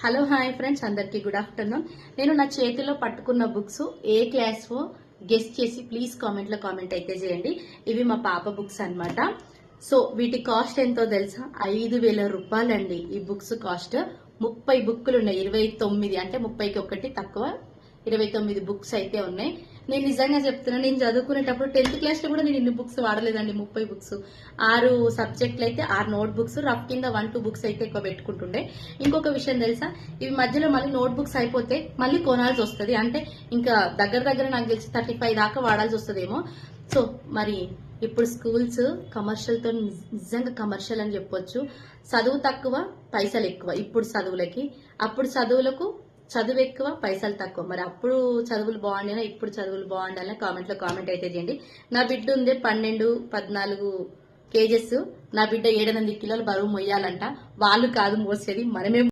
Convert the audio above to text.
Hello hi friends అందరికీ good afternoon నేను నా చేతిలో పట్టుకున్న బుక్స్ ఏ క్లాస్ గెస్ట్ చేసి ప్లీజ్ కామెంట్లో కామెంట్ అయితే చేయండి. ఇవి మా పాప బుక్స్ అన్నమాట. సో వీటి కాస్ట్ ఎంతో తెలుసా? ఐదు వేల రూపాయలండి ఈ బుక్స్ కాస్ట్ ముప్పై బుక్కులు ఉన్నాయి ఇరవై తొమ్మిది అంటే ముప్పైకి ఒకటి తక్కువ ఇరవై తొమ్మిది బుక్స్ అయితే ఉన్నాయి. నేను నిజంగా చెప్తున్నా నేను చదువుకునేటప్పుడు టెన్త్ క్లాస్లో కూడా నేను ఇన్ని బుక్స్ వాడలేదండి ముప్పై బుక్స్ ఆరు సబ్జెక్టులు అయితే ఆరు నోట్ బుక్స్ రఫ్ కింద వన్ టూ బుక్స్ అయితే ఎక్కువ పెట్టుకుంటుండే. ఇంకొక విషయం తెలుసా? ఇవి మధ్యలో మళ్ళీ నోట్ బుక్స్ అయిపోతే మళ్ళీ కొనాల్సి వస్తుంది. అంటే ఇంకా దగ్గర దగ్గర నాకు తెలిసి థర్టీ ఫైవ్ దాకా వాడాల్సి వస్తుందేమో. సో మరి ఇప్పుడు స్కూల్స్ కమర్షియల్తో నిజంగా కమర్షియల్ అని చెప్పొచ్చు. చదువు తక్కువ పైసలు ఎక్కువ. ఇప్పుడు చదువులకి అప్పుడు చదువులకు చదువు ఎక్కువ పైసలు తక్కువ. మరి అప్పుడు చదువులు బాగుండేనా ఇప్పుడు చదువులు బాగుండాలని కామెంట్లో కామెంట్ అయితే చేయండి. నా బిడ్డ ఉంది పన్నెండు పద్నాలుగు కేజెస్. నా బిడ్డ ఏడెనిమిది కిలోలు బరువు మొయ్యాలంట. వాళ్ళు కాదు మోసేది మనమే